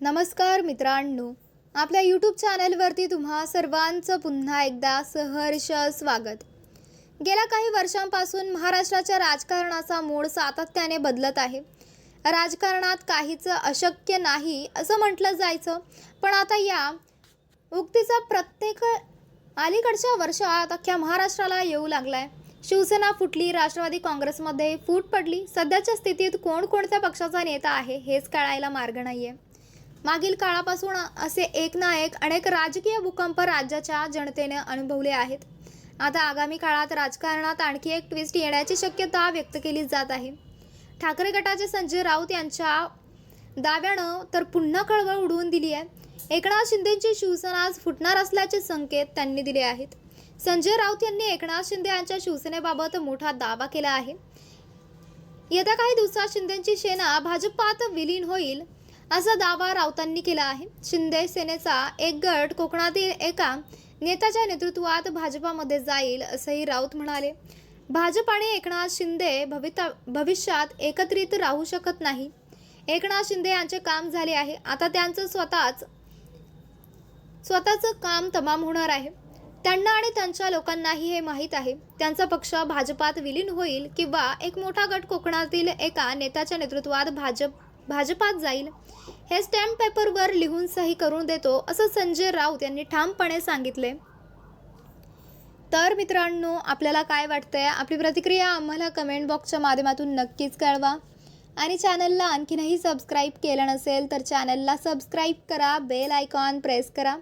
नमस्कार मित्रांनो. आपल्या यूट्यूब चॅनलवरती तुम्हा सर्वांचं पुन्हा एकदा सहर्ष स्वागत. गेल्या काही वर्षांपासून महाराष्ट्राच्या राजकारणाचा मूळ सातत्याने बदलत आहे. राजकारणात काहीच अशक्य नाही असं म्हटलं जायचं. पण आता या उक्तीचा प्रत्येक अलीकडच्या वर्षात अख्ख्या महाराष्ट्राला येऊ लागला आहे शिवसेना फुटली राष्ट्रवादी काँग्रेसमध्ये फूट पडली. सध्याच्या स्थितीत कोणकोणत्या पक्षाचा नेता आहे हेच कळायला मार्ग नाही आहे मागील काळापासून असे एक ना एक अनेक राजकीय भूकंप राज्याच्या जनतेने अनुभवले आहेत. आता आगामी काळात राजकारणात आणखी एक ट्विस्ट येण्याची शक्यता व्यक्त केली जात आहे. ठाकरे गटाचे संजय राऊत यांच्या दाव्यानं तर पुन्हा खळबळ उडवून दिली आहे. एकनाथ शिंदेची शिवसेना आज फुटणार असल्याचे संकेत त्यांनी दिले आहेत. संजय राऊत यांनी एकनाथ शिंदे यांच्या शिवसेनेबाबत मोठा दावा केला आहे. येत्या काही दिवसात शिंदेची सेना भाजपात विलीन होईल. असा दावा राऊतांनी केला आहे. शिंदे सेनेचा एक गट कोकणातील एका नेत्याच्या नेतृत्वात भाजपामध्ये जाईल असंही राऊत म्हणाले. भाजप आणि एकनाथ शिंदे भविता भविष्यात एकत्रित राहू शकत नाही. एकनाथ शिंदे यांचे काम झाले आहे. आता त्यांचं स्वतःच स्वतःचं काम तमाम होणार आहे. त्यांना आणि त्यांच्या लोकांनाही हे माहीत आहे. त्यांचा पक्ष भाजपात विलीन होईल किंवा एक मोठा गट कोकणातील एका नेत्याच्या नेतृत्वात भाजप भाजपात जाईल. हे स्टॅम्प पेपरवर लिहून सही करून देतो असं संजय राऊत यांनी ठामपणे सांगितले. तर मित्रांनो आपल्याला काय वाटतंय? आपली प्रतिक्रिया आम्हाला कमेंट बॉक्सच्या माध्यमातून नक्कीच कळवा. आणि चॅनलला आणखीनही सबस्क्राईब केलं नसेल तर चॅनलला सबस्क्राईब करा बेल आयकॉन प्रेस करा.